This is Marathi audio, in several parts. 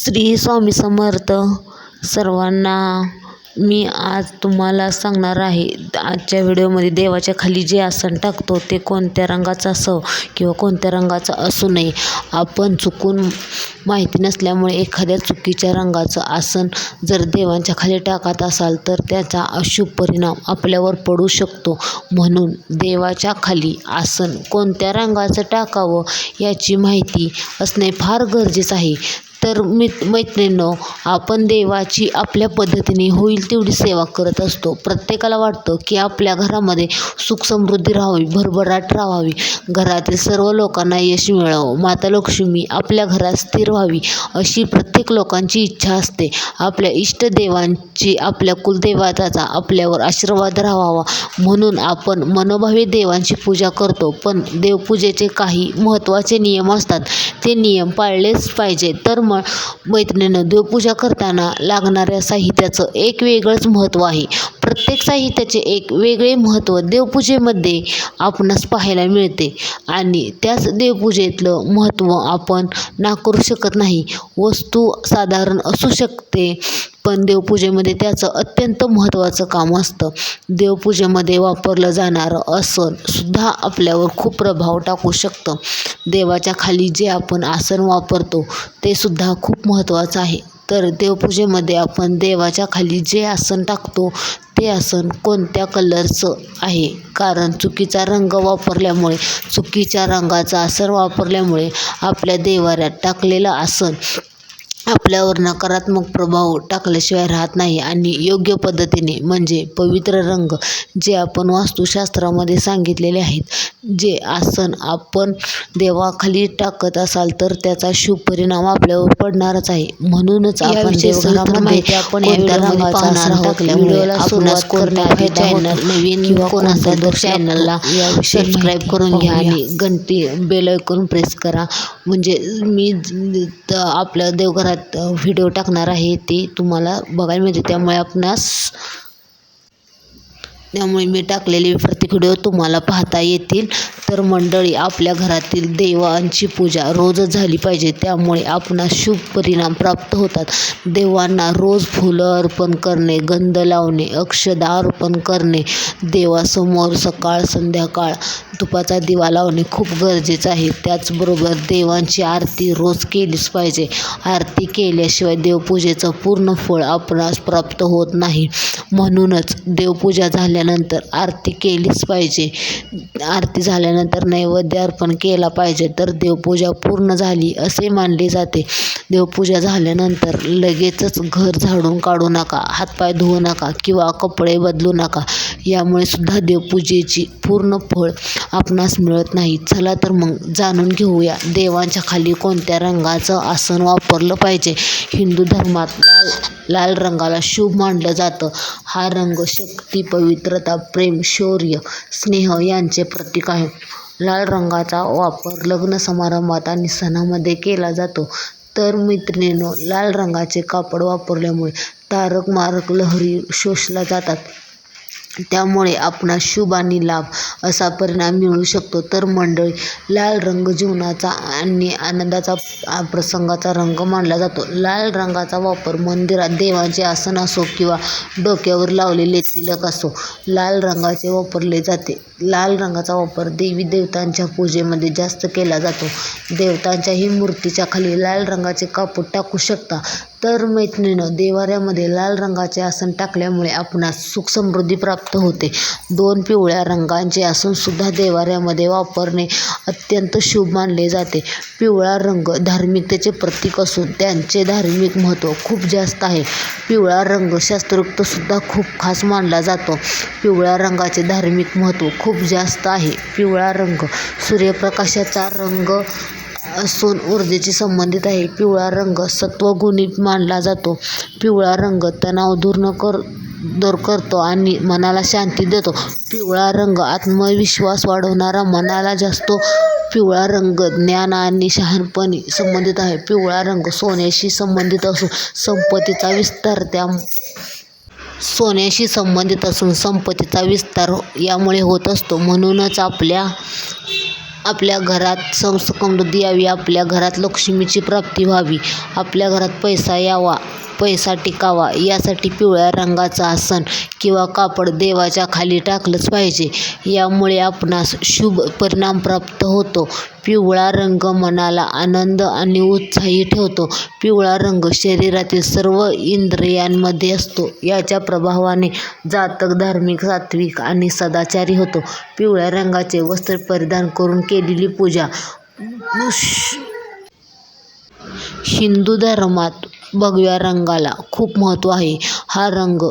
श्री स्वामी समर्थ सर्वांना मी आज तुम्हाला सांगणार आहे. आजच्या व्हिडिओमध्ये देवाच्या खाली जे आसन टाकतो ते कोणत्या रंगाचं असं किंवा कोणत्या रंगाचं असू नये. आपण चुकून माहिती नसल्यामुळे एखाद्या चुकीच्या रंगाचं आसन जर देवांच्या खाली टाकत असाल तर त्याचा अशुभ परिणाम आपल्यावर पडू शकतो. म्हणून देवाच्या खाली आसन कोणत्या रंगाचं टाकावं याची माहिती असणे फार गरजेचं आहे. तर मित मैत्रिणींनो आपण देवाची आपल्या पद्धतीने होईल तेवढी सेवा करत असतो. प्रत्येकाला वाटतं की आपल्या घरामध्ये सुख समृद्धी राहावी भरभराट राहावी. घरातील सर्व लोकांना यश मिळावं. माता लक्ष्मी आपल्या घरात स्थिर व्हावी अशी प्रत्येक लोकांची इच्छा असते. आपल्या इष्टदेवांची आपल्या कुलदेवताचा आपल्यावर आशीर्वाद राहावा. म्हणून आपण मनोभावे देवांची पूजा करतो. पण देवपूजेचे काही महत्त्वाचे नियम असतात. ते नियम पाळलेच पाहिजे. तर मग मैत्रिणीनं देवपूजा करताना लागणाऱ्या साहित्याचं एक वेगळंच महत्त्व आहे. प्रत्येक साहित्याचे एक वेगळे महत्त्व देवपूजेमध्ये आपणास पाहायला मिळते आणि त्याच देवपूजेतलं महत्त्व आपण नाकारू शकत नाही. वस्तू साधारण असू शकते पण देवपूजेमध्ये त्याचं अत्यंत महत्त्वाचं काम असतं. देवपूजेमध्ये वापरलं जाणारं आसन सुद्धा आपल्यावर खूप प्रभाव टाकू शकतं. देवाच्या खाली जे आपण आसन वापरतो ते सुद्धा खूप महत्त्वाचं आहे. तर देवपूजेमध्ये आपण देवाच्या खाली जे आसन टाकतो ते आसन कोणत्या कलरचं आहे? कारण चुकीचा रंग वापरल्यामुळे चुकीच्या रंगाचं आसन वापरल्यामुळे आपल्या देवाऱ्यात टाकलेलं आसन आपल्यावर नकारात्मक प्रभाव टाकल्याशिवाय राहत नाही आणि योग्य पद्धतीने म्हणजे पवित्र रंग जे आपण वास्तुशास्त्रामध्ये सांगितलेले आहेत जे आसन आपण देवाखाली टाकत असाल तर त्याचा शुभ परिणाम आपल्यावर पडणारच आहे. म्हणूनच आपण देवघरामध्ये आपण कोणत्या रंगाचा आसन टाकल्यामुळे आपणास कोणत्याही चॅनल नवीन किंवा कोण असेल तर चॅनलला सबस्क्राईब करून घ्या आणि घंटी बेल ऐकून प्रेस करा. म्हणजे मी आपल्या देवघरात व्हिडिओ टाकणार आहे ते तुम्हाला बघायला मिळते. त्यामुळे आपणास त्यामुळे मी टाकलेले प्रत्येक व्हिडिओ तुम्हाला पाहता येतील. तर मंडळी आपल्या घरातील देवांची पूजा रोजच झाली पाहिजे. त्यामुळे आपणास शुभ परिणाम प्राप्त होतात. देवांना रोज फुलं अर्पण करणे गंध लावणे अक्षदा अर्पण करणे देवासमोर सकाळ संध्याकाळ तुपाचा दिवा लावणे खूप गरजेचं आहे. त्याचबरोबर देवांची आरती रोज केलीच पाहिजे. आरती केल्याशिवाय देवपूजेचं पूर्ण फळ आपणास प्राप्त होत नाही. म्हणूनच देवपूजा झाल्यानंतर आरती केलीच पाहिजे. आरती झाल्या झाल्यानंतर नैवेद्य अर्पण केला पाहिजे तर देवपूजा पूर्ण झाली असे मानले जाते. देवपूजा झाल्यानंतर लगेचच घर झाडून काढू नका हातपाय धुवू नका किंवा कपडे बदलू नका. यामुळे सुद्धा देवपूजेची पूर्ण फळ आपणास मिळत नाही. चला तर मग जाणून घेऊया देवांच्या खाली कोणत्या रंगाचं आसन वापरलं पाहिजे. हिंदू धर्मात लाल लाल रंगाला शुभ मानलं जातं. हा रंग शक्ती पवित्रता प्रेम शौर्य स्नेह यांचे प्रतीक आहे. लाल रंगाचा वापर लग्न समारंभात आणि सणामध्ये केला जातो. तर मैत्रिणींनो लाल रंगाचे कापड वापरल्यामुळे तारक मारक लहरी शोषल्या जातात. त्यामुळे आपणास शुभ आणि लाभ असा परिणाम मिळू शकतो. तर मंडळी लाल रंग जीवनाचा आणि आनंदाचा प्रसंगाचा रंग मानला जातो. लाल रंगाचा वापर मंदिरात देवांचे आसन असो किंवा डोक्यावर लावलेले तिलक असो लाल रंगाचे वापरले जाते. लाल रंगाचा वापर देवी देवतांच्या पूजेमध्ये जास्त केला जातो. देवतांच्याही मूर्तीच्या खाली लाल रंगाचे कापड टाकू शकता. तर मैत्रिणीनं देवाऱ्यामध्ये लाल रंगाचे आसन टाकल्यामुळे आपणास सुख समृद्धी प्राप्त होते. दोन पिवळ्या रंगांचे आसनसुद्धा देवाऱ्यामध्ये वापरणे अत्यंत शुभ मानले जाते. पिवळा रंग धार्मिकतेचे प्रतीक असून त्यांचे धार्मिक महत्त्व खूप जास्त आहे. पिवळा रंग शास्त्रोक्तसुद्धा खूप खास मानला जातो. पिवळ्या रंगाचे धार्मिक महत्त्व खूप जास्त आहे. पिवळा रंग सूर्यप्रकाशाचा रंग असून ऊर्जेशी संबंधित आहे. पिवळा रंग सत्वगुणी मानला जातो. पिवळा रंग तणाव दूर न कर दूर करतो आणि मनाला शांती देतो. पिवळा रंग आत्मविश्वास वाढवणारा मनाला जास्त. पिवळा रंग ज्ञान आणि शहाणपणी संबंधित आहे. पिवळा रंग सोन्याशी संबंधित असून संपत्तीचा विस्तार त्या सोन्याशी संबंधित असून संपत्तीचा विस्तार यामुळे होत असतो. म्हणूनच आपल्या आपल्या घरात समृद्धी यावी आपल्या घरात लक्ष्मीची प्राप्ती व्हावी आपल्या घरात पैसा यावा. पैसा टिकावा यासाठी पिवळ्या रंगाचं आसन किंवा कापड देवाच्या खाली टाकलंच पाहिजे. यामुळे आपणास शुभ परिणाम प्राप्त होतो. पिवळा रंग मनाला आनंद आणि उत्साही ठेवतो. पिवळा रंग शरीरातील सर्व इंद्रियांमध्ये असतो. याच्या प्रभावाने जातक धार्मिक सात्विक आणि सदाचारी होतो. पिवळ्या रंगाचे वस्त्र परिधान करून केलेली पूजा. हिंदू धर्मात भगव्या रंगाला. खूप महत्त्व आहे. हा रंग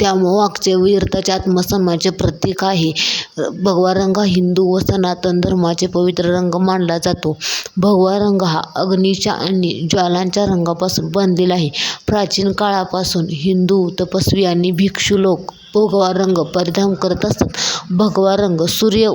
त्यामागचे वीरताच्या आत्मसन्मानाचे प्रतीक आहे. भगवा रंग हा हिंदू व सनातन धर्माचे पवित्र रंग मानला जातो. भगवा रंग हा अग्नीच्या आणि ज्वालांच्या रंगापासून बनलेला आहे. प्राचीन काळापासून हिंदू तपस्वी आणि भिक्षू लोक भगवा रंग परिधान करत असतात. भगवा रंग सूर्य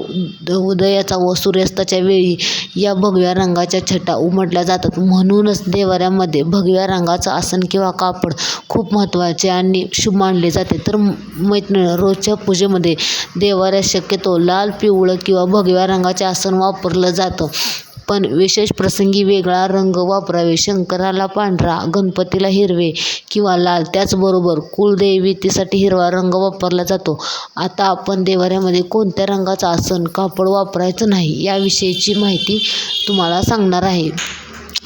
उदयाचा व सूर्यास्ताच्या वेळी या भगव्या रंगाच्या छटा उमटल्या जातात. म्हणूनच देवाऱ्यामध्ये भगव्या रंगाचं आसन किंवा कापड खूप महत्त्वाचे आणि शुभ मानले जाते. तर मैत्रिणी रोजच्या पूजेमध्ये देवाऱ्यात शक्यतो लाल पिवळं किंवा भगव्या रंगाचे आसन वापरलं जातं. पण विशेष प्रसंगी वेगळा रंग वापरावे. शंकराला पांढरा गणपतीला हिरवे किंवा लाल. त्याचबरोबर कुलदेवतेसाठी हिरवा रंग वापरला जातो. आता आपण देवाऱ्यामध्ये कोणत्या रंगाचं आसन कापड वापरायचं नाही याविषयीची माहिती तुम्हाला सांगणार आहे.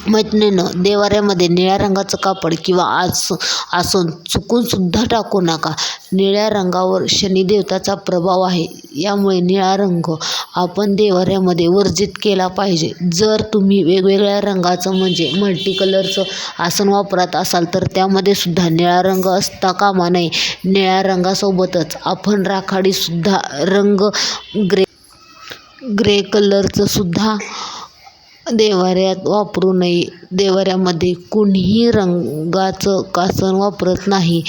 मैत्रिणीनं देवाऱ्यामध्ये निळ्या रंगाचं कापड किंवा आस आसन चुकूनसुद्धा टाकू नका. निळ्या रंगावर शनिदेवताचा प्रभाव आहे. यामुळे निळा रंग आपण देवाऱ्यामध्ये वर्जित केला पाहिजे. जर तुम्ही वेगवेगळ्या रंगाचं म्हणजे मल्टी कलरचं आसन वापरत असाल तर त्यामध्ये सुद्धा निळा रंग असता कामा नये. निळ्या रंगासोबतच आपण राखाडीसुद्धा रंग ग्रे ग्रे कलरचं सुद्धा देवाऱ्यात वापरू नये. देवाऱ्यामध्ये कुणीही रंगाचं कासन वापरत नाही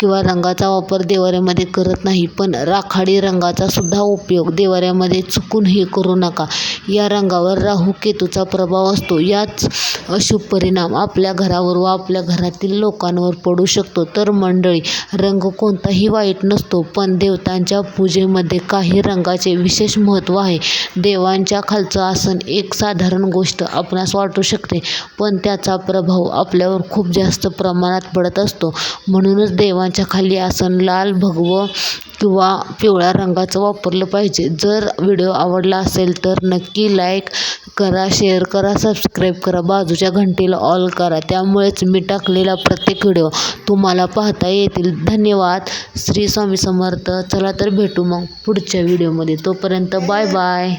किंवा रंगाचा वापर देवाऱ्यामध्ये करत नाही पण राखाडी रंगाचा सुद्धा उपयोग देवाऱ्यामध्ये चुकूनही करू नका. या रंगावर राहू केतूचा प्रभाव असतो. याच अशुभ परिणाम आपल्या घरावर व आपल्या घरातील लोकांवर पडू शकतो. तर मंडळी रंग कोणताही वाईट नसतो पण देवतांच्या पूजेमध्ये काही रंगाचे विशेष महत्त्व आहे. देवांच्या खालचं आसन एक साधारण गोष्ट आपणास वाटू शकते. पण त्याचा प्रभाव आपल्यावर खूप जास्त प्रमाणात पडत असतो. म्हणूनच देवांच्या खाली आसन लाल भगवं किंवा पिवळ्या रंगाचं वापरलं पाहिजे. जर व्हिडिओ आवडला असेल तर नक्की लाईक करा शेअर करा सबस्क्राईब करा बाजूच्या घंटीला ऑल करा. त्यामुळेच मी टाकलेला प्रत्येक व्हिडिओ तुम्हाला पाहता येतील. धन्यवाद. श्री स्वामी समर्थ. चला तर भेटू मग पुढच्या व्हिडिओमध्ये. तोपर्यंत बाय बाय.